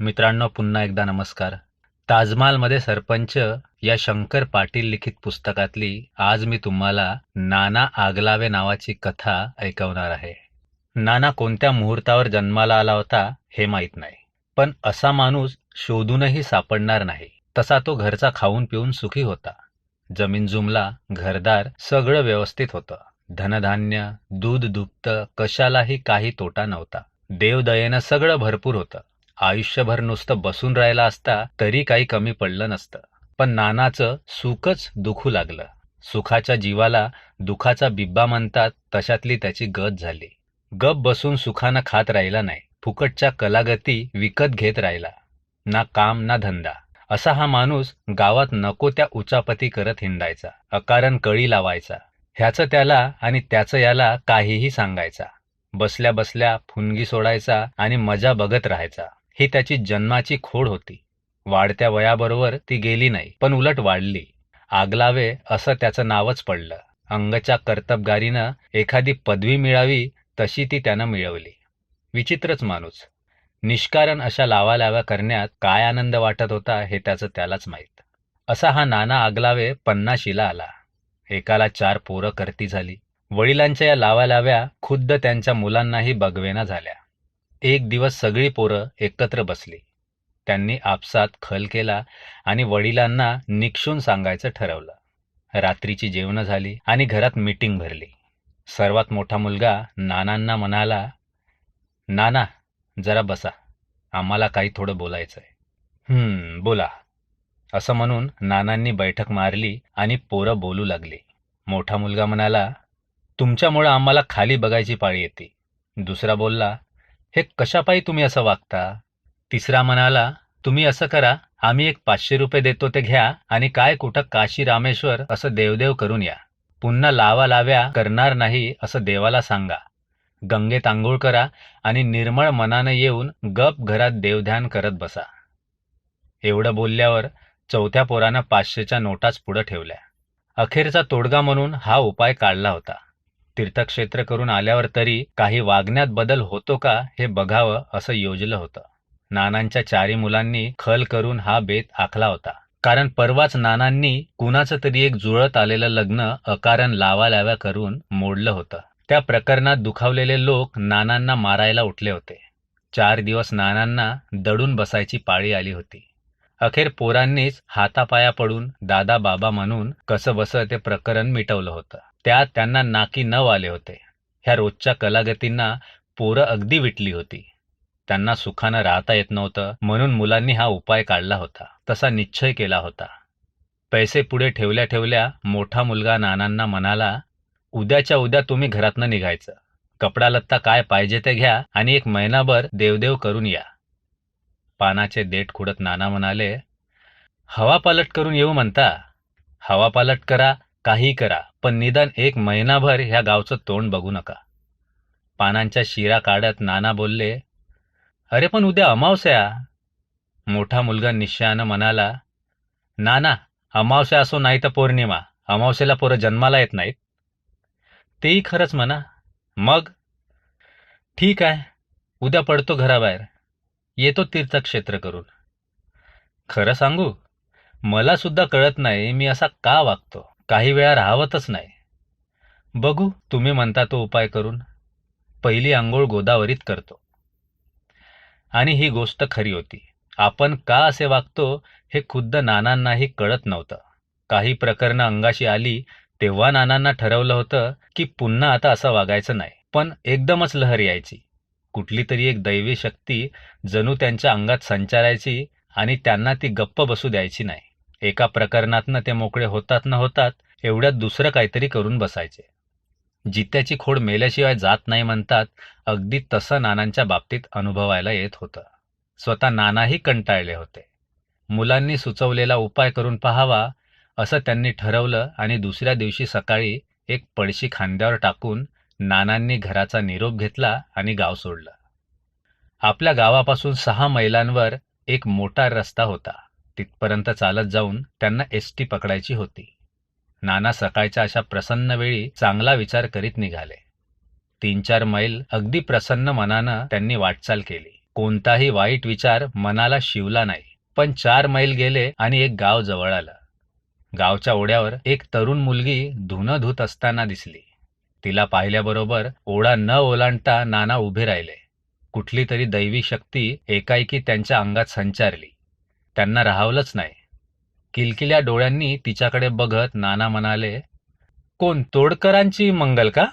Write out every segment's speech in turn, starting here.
मित्रांनो पुन्हा एकदा नमस्कार. ताजमहालमध्ये सरपंच या शंकर पाटील लिखित पुस्तकातली आज मी तुम्हाला नाना आगलावे नावाची कथा ऐकवणार आहे. नाना कोणत्या मुहूर्तावर जन्माला आला होता हे माहीत नाही. पण असा माणूस शोधूनही सापडणार नाही. तसा तो घरचा खाऊन पिऊन सुखी होता. जमीन जुमला घरदार सगळं व्यवस्थित होतं. धनधान्य दूध दुभतं कशालाही काही तोटा नव्हता. देवदयेनं सगळं भरपूर होतं. आयुष्यभर नुसतं बसून राहिला असता तरी काही कमी पडलं नसतं. पण नानाचं सुखच दुखू लागलं. सुखाच्या जीवाला दुखाचा बिब्बा म्हणतात तशातली त्याची गत झाली. गप बसून सुखानं खात राहिला नाही. फुकटच्या कलागती विकत घेत राहिला. ना काम ना धंदा. असा हा माणूस गावात नको त्या उचापती करत हिंडायचा अकारण कळी लावायचा. ह्याचं त्याला आणि त्याचं याला काहीही सांगायचा. बसल्या बसल्या फुनगी सोडायचा आणि मजा बघत राहायचा. ही त्याची जन्माची खोड होती. वाढत्या वयाबरोबर ती गेली नाही पण उलट वाढली. आगलावे असं त्याचं नावच पडलं. अंगच्या कर्तबगारीनं एखादी पदवी मिळावी तशी ती त्यानं मिळवली. विचित्रच माणूस. निष्कारण अशा लावालाव्या करण्यात काय आनंद वाटत होता हे त्याचं त्यालाच माहीत. असा हा नाना आगलावे पन्नाशीला आला. एकाला चार पोरं करती झाली. वडिलांच्या या लावालाव्या खुद्द त्यांच्या मुलांनाही बगवेना झाल्या. एक दिवस सगळी पोरं एकत्र बसली. त्यांनी आपसात खल केला आणि वडिलांना निक्षून सांगायचं ठरवलं. रात्रीची जेवणं झाली आणि घरात मीटिंग भरली. सर्वात मोठा मुलगा नानांना म्हणाला नाना जरा बसा. आम्हाला काही थोडं बोलायचं आहे हम्म बोला. असं म्हणून नानांनी बैठक मारली आणि पोरं बोलू लागली. मोठा मुलगा म्हणाला तुमच्यामुळं आम्हाला खाली बघायची पाळी येते. दुसरा बोलला हे कशापायी तुम्ही असं वागता? तिसरा म्हणाला तुम्ही असं करा आम्ही एक पाचशे रुपये देतो ते घ्या आणि काय कुठं काशी रामेश्वर असं देवदेव करून या. पुन्हा लावा लाव्या करणार नाही असं देवाला सांगा. गंगेत आंघोळ करा आणि निर्मळ मनानं येऊन गप घरात देवध्यान करत बसा. एवढं बोलल्यावर चौथ्या पोरानं पाचशेच्या नोटाच पुढं ठेवल्या. अखेरचा तोडगा म्हणून हा उपाय काढला होता. तीर्थक्षेत्र करून आल्यावर तरी काही वागण्यात बदल होतो का हे बघावं असं योजलं होतं. नानांच्या चारी मुलांनी खल करून हा बेत आखला होता. कारण परवाच नानांनी कुणाचं तरी एक जुळत आलेलं लग्न अकारण लावालाव्या करून मोडलं होतं. त्या प्रकरणात दुखावलेले लोक नानांना मारायला उठले होते. चार दिवस नानांना दडून बसायची पाळी आली होती. अखेर पोरांनीच हातापाया पडून दादा बाबा म्हणून कसं बसं ते प्रकरण मिटवलं होतं. त्यात त्यांना नाकी नव आले होते. ह्या रोजच्या कलागतींना पोरं अगदी विटली होती. त्यांना सुखानं राहता येत नव्हतं म्हणून मुलांनी हा उपाय काढला होता. तसा निश्चय केला होता. पैसे पुढे ठेवल्या ठेवल्या मोठा मुलगा नानांना म्हणाला उद्याच्या उद्या तुम्ही घरातनं निघायचं. कपडा लत्ता काय पाहिजे ते घ्या आणि एक महिनाभर देवदेव करून या. पानाचे देठ खुडत नाना म्हणाले हवा पालट करून येऊ म्हणता. हवा पालट करा काही करा पण निदान एक महिनाभर ह्या गावचं तोंड बघू नका. पानांच्या शिरा काढत नाना बोलले अरे पण उद्या अमावस्या. मोठा मुलगा निश्चयानं म्हणाला नाना अमावस्या असो नाही तर पौर्णिमा अमावस्याला पोरं जन्माला येत नाहीत. तेही खरंच म्हणा. मग? ठीक आहे उद्या पडतो घराबाहेर येतो तीर्थक्षेत्र करून. खरं सांगू मला सुद्धा कळत नाही मी असा का वागतो. काही वेळा राहवतच नाही. बघू तुम्ही म्हणता तो उपाय करून. पहिली आंघोळ गोदावरीत करतो. आणि ही गोष्ट खरी होती. आपण का असे वागतो हे खुद्द नानांनाही कळत नव्हतं. काही प्रकरणं अंगाशी आली तेव्हा नानांना ठरवलं होतं की पुन्हा आता असं वागायचं नाही. पण एकदमच लहर यायची. कुठली तरी एक दैवी शक्ती जणू त्यांच्या अंगात संचारायची आणि त्यांना ती गप्प बसू द्यायची नाही. एका प्रकरणातनं ते मोकळे होतात न होतात एवढ्यात दुसरं काहीतरी करून बसायचे. जित्याची खोड मेल्याशिवाय जात नाही म्हणतात अगदी तसं नानांच्या बाबतीत अनुभवायला येत होतं. स्वतः नानाही कंटाळले होते. मुलांनी सुचवलेला उपाय करून पहावा असं त्यांनी ठरवलं आणि दुसऱ्या दिवशी सकाळी एक पडशी खांद्यावर टाकून नानांनी घराचा निरोप घेतला आणि गाव सोडलं. आपल्या गावापासून सहा मैलांवर एक मोठा रस्ता होता. तिथपर्यंत चालत जाऊन त्यांना एस टी पकडायची होती. नाना सकाळच्या अशा प्रसन्न वेळी चांगला विचार करीत निघाले. तीन चार मैल अगदी प्रसन्न मनानं त्यांनी वाटचाल केली. कोणताही वाईट विचार मनाला शिवला नाही पण चार मैल गेले आणि एक गाव जवळ आलं. गावच्या ओढ्यावर एक तरुण मुलगी धुनं धुत असताना दिसली. तिला पाहिल्याबरोबर ओढा न ओलांडता नाना उभे राहिले. कुठली तरी दैवी शक्ती एकाएकी त्यांच्या अंगात संचारली. त्यांना राहावलंच नाही. किलकिल्या डोळ्यांनी तिच्याकडे बघत नाना म्हणाले कोण तोडकरांची मंगल का?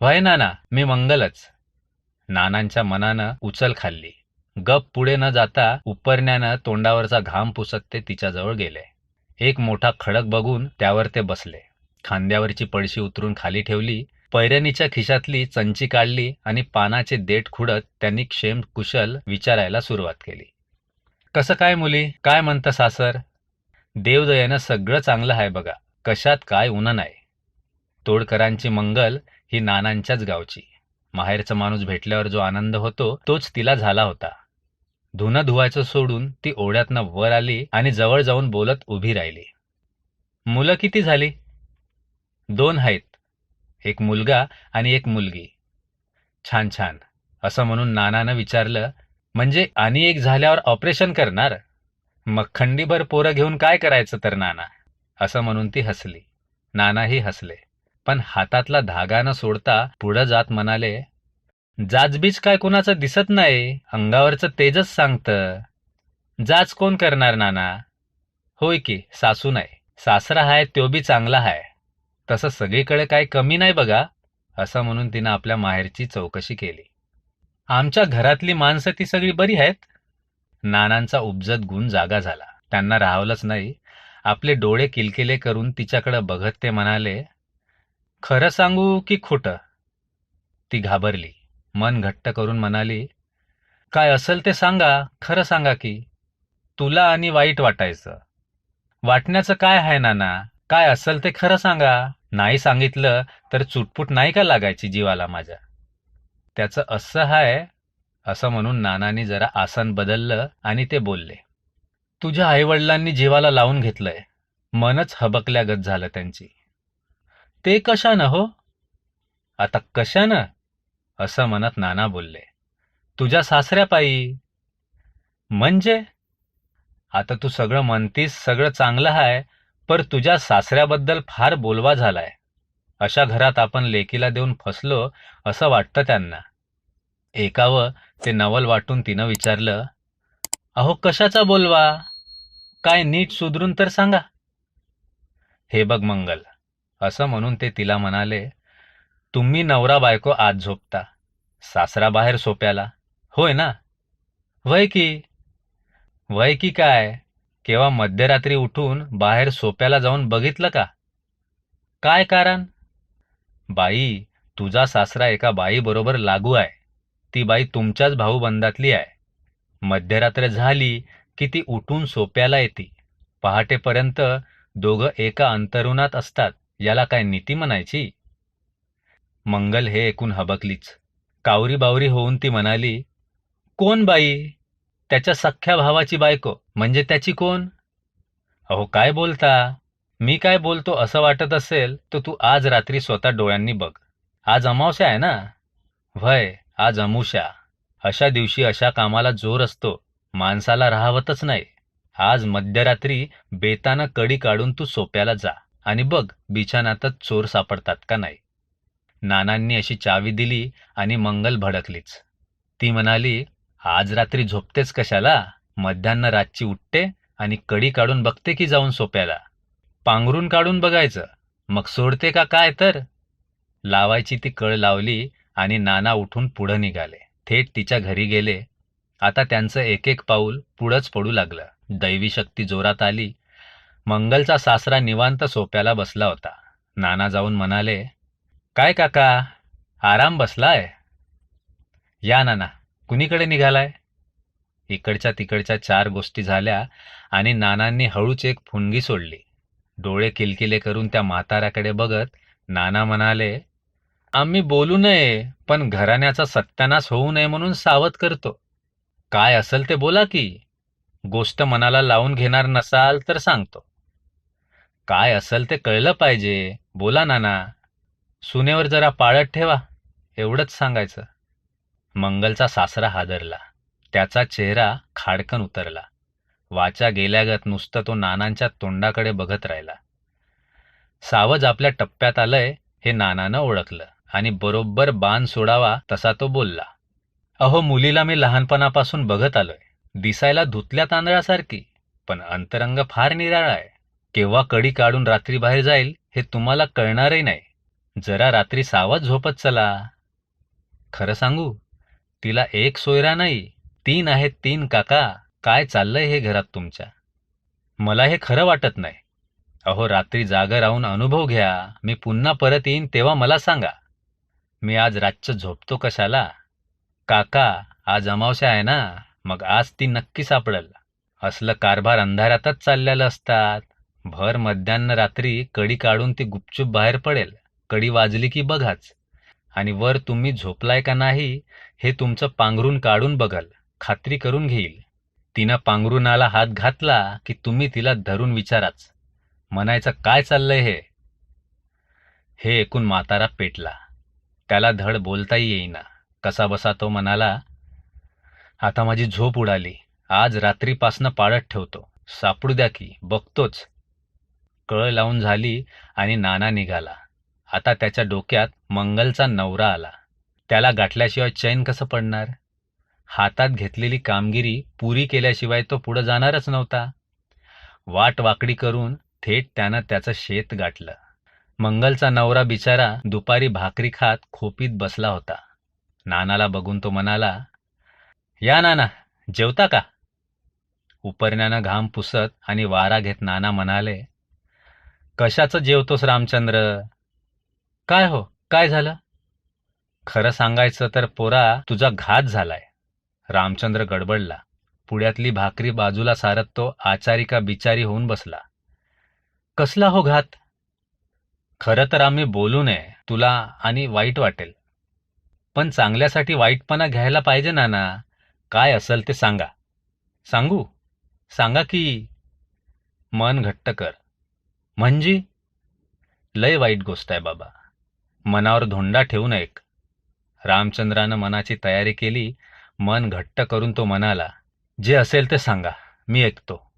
व्हय नाना मी मंगलच. नानांच्या मनानं उचल खाल्ली. गप पुढे न जाता उपरण्यानं तोंडावरचा घाम पुसत ते तिच्याजवळ गेले. एक मोठा खडक बघून त्यावर ते बसले. खांद्यावरची पडशी उतरून खाली ठेवली पैरणीच्या खिशातली चंची काढली आणि पानाचे देठ खुडत त्यांनी क्षेम कुशल विचारायला सुरुवात केली. कसं काय मुली? काय म्हणतं सासर? देवदयानं सगळं चांगलं आहे बघा. कशात काय उन नाही. तोडकरांची मंगल ही नानांच्याच गावची. माहेरचा माणूस भेटल्यावर जो आनंद होतो तोच तिला झाला होता. धुनं धुवायचं सोडून ती ओढ्यातनं वर आली आणि जवळ जाऊन बोलत उभी राहिली. मुलं किती झाली? दोन आहेत. एक मुलगा आणि एक मुलगी. छान छान. असं म्हणून नानानं विचारलं म्हणजे आणि एक झाल्यावर ऑपरेशन करणार? मग खंडीभर पोरं घेऊन काय करायचं तर नाना? असं म्हणून ती हसली. नानाही हसले. पण हातातला धागा न सोडता पुढं जात म्हणाले जाजबीज काय कुणाचं दिसत नाही? अंगावरचं तेजच सांगतं. जाच कोण करणार नाना? होय की सासू नाही. सासरा हाय तो बी चांगला हाय. तसं सगळीकडे काय कमी नाही बघा. असं म्हणून तिनं आपल्या माहेरची चौकशी केली. आमच्या घरातली माणसं ती सगळी बरी आहेत? नानांचा उपजत गुण जागा झाला. त्यांना राहवलंच नाही. आपले डोळे किलकिले करून तिच्याकडे बघत ते म्हणाले खरं सांगू की खोटं? ती घाबरली. मन घट्ट करून म्हणाली काय असेल ते सांगा. खरं सांगा की. तुला आणि वाईट वाटायचं. वाटण्याचं काय आहे नाना? काय असेल ते खरं सांगा. नाही सांगितलं तर चुटपुट नाही का लागायची जीवाला माझ्या? त्याचं असं हाय असं म्हणून नानानी जरा आसन बदललं आणि ते बोलले तुझ्या आईवडिलांनी जीवाला लावून घेतलंय. मनच हबकल्यागत झालं त्यांची. ते कशानं हो? आता कशानं? असं म्हणत नाना बोलले तुझ्या सासऱ्यापायी. म्हणजे? आता तू सगळं म्हणतीस सगळं चांगलं आहे पर तुझ्या सासऱ्याबद्दल फार बोलवा झालाय. अशा घरात आपण लेकीला देऊन फसलो असं वाटतं त्यांना. एकावं ते नवल वाटून तिनं विचारलं अहो कशाचा बोलवा? काय नीट सुधरून तर सांगा. हे बघ मंगल असं म्हणून ते तिला म्हणाले तुम्ही नवरा बायको आत झोपता सासरा बाहेर सोप्याला. होय ना? वय की? वय की काय? केव्हा मध्यरात्री उठून बाहेर सोप्याला जाऊन बघितलं का? काय कारण? बाई तुझा सासरा एका बाईबरोबर लागू आहे. ती बाई तुमच्याच भाऊबंदातली आहे. मध्यरात्र झाली की ती उठून सोप्याला येते. पहाटेपर्यंत दोघं एका अंतरुणात असतात याला काय नीती म्हणायची? मंगल हे ऐकून हबकलीच. कावरी बावरी होऊन ती म्हणाली कोण बाई? त्याच्या सख्ख्या भावाची बायको म्हणजे त्याची कोण? अहो काय बोलता? मी काय बोलतो असं वाटत असेल तर तू आज रात्री स्वतः डोळ्यांनी बघ. आज अमावस्या आहे ना? व्हय आज अमुषा अशा दिवशी अशा कामाला जोर असतो माणसाला राहवतच नाही. आज मध्यरात्री बेतानं कडी काढून तू सोप्याला जा आणि बघ बिछानातच चोर सापडतात का नाही. नानांनी अशी चावी दिली आणि मंगल भडकलीच. ती म्हणाली आज रात्री झोपतेच कशाला? मध्यान्न रातची उठते आणि कडी काढून बघते की जाऊन सोप्याला? पांघरून काढून बघायचं. मग सोडते का काय तर? लावायची ती कळ लावली आणि नाना उठून पुढं निघाले. थेट तिच्या घरी गेले. आता त्यांचं एक एक पाऊल पुढंच पडू लागलं. दैवी शक्ती जोरात आली. मंगलचा सासरा निवांत सोप्याला बसला होता. नाना जाऊन म्हणाले काय काका? आराम बसलाय? या नाना. कुणीकडे निघालाय? इकडच्या तिकडच्या चार गोष्टी झाल्या आणि नानांनी हळूच एक फुणगी सोडली. डोळे किलकिले करून त्या म्हाताऱ्याकडे बघत नाना म्हणाले आम्ही बोलू नये पण घराण्याचा सत्यानाश होऊ नये म्हणून सावध करतो. काय असेल ते बोला की. गोष्ट मनाला लावून घेणार नसाल तर सांगतो. काय असेल ते कळलं पाहिजे. बोला नाना. सुनेवर जरा पाळत ठेवा. एवढंच सांगायचं. मंगलचा सासरा हादरला. त्याचा चेहरा खाडकन उतरला. वाचा गेल्यागत नुसतं तो नानांच्या तोंडाकडे बघत राहिला. सावज आपल्या टप्प्यात आलंय हे नानानं ओळखलं आणि बरोबर बाण सोडावा तसा तो बोलला. अहो मुलीला मी लहानपणापासून बघत आलोय. दिसायला धुतल्या तांदळासारखी पण अंतरंग फार निराळा आहे. केव्हा कडी काढून रात्री बाहेर जाईल हे तुम्हाला कळणारही नाही. जरा रात्री सावध झोपत चला. खरं सांगू तिला एक सोयरा नाही तीन आहेत तीन काका. काय चाललंय हे घरात तुमच्या? मला हे खरं वाटत नाही. अहो रात्री जागा राहून अनुभव घ्या. मी पुन्हा परत येईन तेव्हा मला सांगा. मी आज रातचं झोपतो कशाला? काका आज अमावस्या आहे ना? मग आज ती नक्की सापडल. असलं कारभार अंधारातच चाललेलं असतात. भर मध्यान्न रात्री कडी काढून ती गुपचूप बाहेर पडेल. कडी वाजली की बघाच. आणि वर तुम्ही झोपलाय का नाही हे तुमचं पांघरून काढून बघल. खात्री करून घेईल. तिनं पांघरुणाला हात घातला की तुम्ही तिला धरून विचाराच. म्हणायचं काय चाललंय हे? हे ऐकून म्हातारा पेटला. त्याला धड बोलताही येईना. कसा बसा तो म्हणाला आता माझी झोप उडाली. आज रात्रीपासनं पाळत ठेवतो. सापडू द्या की बघतोच. कळ लावून झाली आणि नाना निघाला. आता त्याच्या डोक्यात मंगलचा नवरा आला. त्याला गाठल्याशिवाय चैन कसं पडणार? हातात घेतलेली कामगिरी पुरी केल्याशिवाय तो पुढं जाणारच नव्हता. वाट वाकडी करून थेट त्यानं त्याचं शेत गाठलं. मंगलचा नवरा बिचारा दुपारी भाकरी खात खोपीत बसला होता. नानाला बघून तो म्हणाला या नाना जेवता का? उपरण्यानं घाम पुसत आणि वारा घेत नाना म्हणाले कशाचं जेवतोस रामचंद्र? काय हो काय झालं? खरं सांगायचं तर पोरा तुझा घात झालाय. रामचंद्र गडबडला. पुण्यातली भाकरी बाजूला सारत तो आचारिका बिचारी होऊन बसला. कसला हो घात? खरं तर आम्ही बोलू नये तुला आणि वाईट वाटेल. पण चांगल्यासाठी वाईटपणा घ्यायला पाहिजे नाना. काय असेल ते सांगा. सांगू? सांगा की. मन घट्ट कर. म्हणजे? लय वाईट गोष्ट आहे बाबा. मनावर धोंडा ठेवून ऐक रामचंद्रानं मनाची तयारी केली मन घट्ट करून तो म्हणाला जे असेल ते सांगा मी ऐकतो.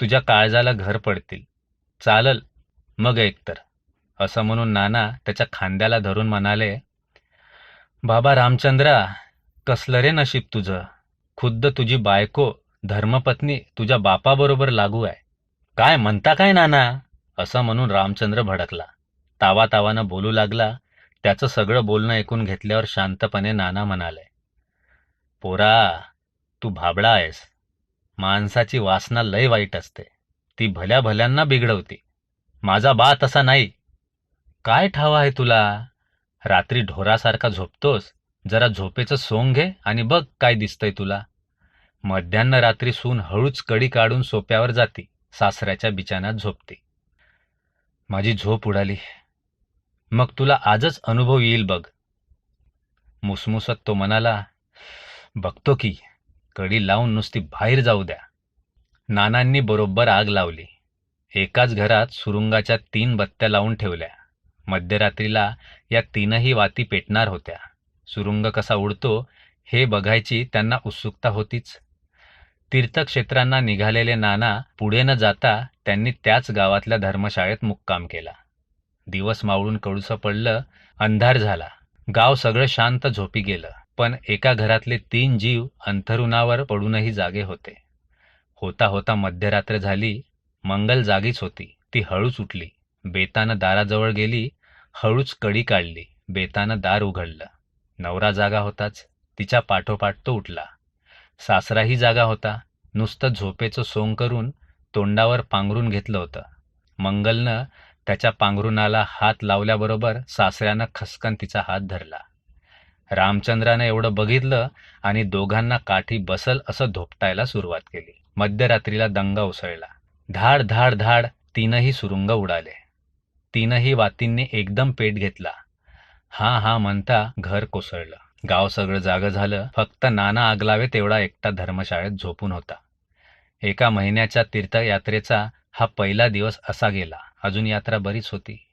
तुझ्या काळजाला घर पडतील. चालल मग ऐकतर असं म्हणून नाना त्याच्या खांद्याला धरून म्हणाले बाबा रामचंद्रा कसलं रे नशीब तुझं? खुद्द तुझी बायको धर्मपत्नी तुझ्या बापाबरोबर लागू आहे. काय म्हणता काय नाना? असं म्हणून रामचंद्र भडकला. तावा तावानं बोलू लागला. त्याचं सगळं बोलणं ऐकून घेतल्यावर शांतपणे नाना म्हणाले पोरा तू भाबडा आहेस माणसाची वासना लय वाईट असते. ती भल्या भल्यांना बिघडवते. माझा बा तसा नाही. काय ठावा आहे तुला? रात्री ढोरासारखा झोपतोस. जरा झोपेचं सोंग घे आणि बघ काय दिसतंय तुला. मध्यान्न रात्री सून हळूच कडी काढून सोप्यावर जाती. सासऱ्याच्या बिचाण्यात झोपते. माझी झोप उडाली. मग तुला आजच अनुभव येईल बघ. मुसमुसत तो म्हणाला बघतो की कडी लावून नुसती बाहेर जाऊ द्या. नानांनी बरोबर आग लावली. एकाच घरात सुरुंगाच्या तीन बत्त्या लावून ठेवल्या. मध्यरात्रीला या तीनही वाती पेटणार होत्या. सुरुंग कसा उडतो हे बघायची त्यांना उत्सुकता होतीच. तीर्थक्षेत्रांना निघालेले नाना पुढे न जाता त्यांनी त्याच गावातल्या धर्मशाळेत मुक्काम केला. दिवस मावळून कडूसं पडलं अंधार झाला. गाव सगळं शांत झोपी गेलं. पण एका घरातले तीन जीव अंथरुणावर पडूनही जागे होते. होता होता मध्यरात्र झाली मंगल जागीच होती ती हळूच उठली. बेतानं दाराजवळ गेली हळूच कडी काढली बेतानं दार उघडलं. नवरा जागा होताच तिच्या पाठोपाठ तो उठला. सासराही जागा होता नुसतं झोपेचं सोंग करून तोंडावर पांघरून घेतलं होतं. मंगलनं त्याच्या पांघरुणाला हात लावल्याबरोबर सासऱ्यानं खसकन तिचा हात धरला. रामचंद्रानं एवढं बघितलं आणि दोघांना काठी बसल असं धोपटायला सुरुवात केली. मध्यरात्रीला दंगा उसळला. धाड धाड धाड तीनही सुरुंग उडाले. तीनही वातींनी एकदम पेट घेतला. हा हा म्हणता घर कोसळलं. गाव सगळं जागं झालं. फक्त नाना आगलावे तेवढा एकटा धर्मशाळेत झोपून होता. एका महिन्याच्या तीर्थयात्रेचा हा पहिला दिवस असा गेला. अजून यात्रा बरीच होती.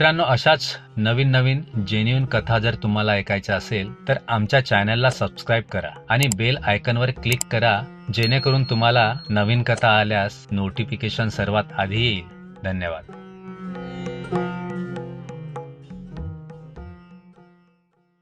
मित्रांनो अशाच नवीन नवीन जेन्युन कथा जर तुम्हाला ऐकायच्या असेल तर आमच्या चॅनलला सबस्क्राईब करा आणि बेल आयकनवर क्लिक करा जेणेकरून तुम्हाला नवीन कथा आल्यास नोटिफिकेशन सर्वात आधी येईल. धन्यवाद.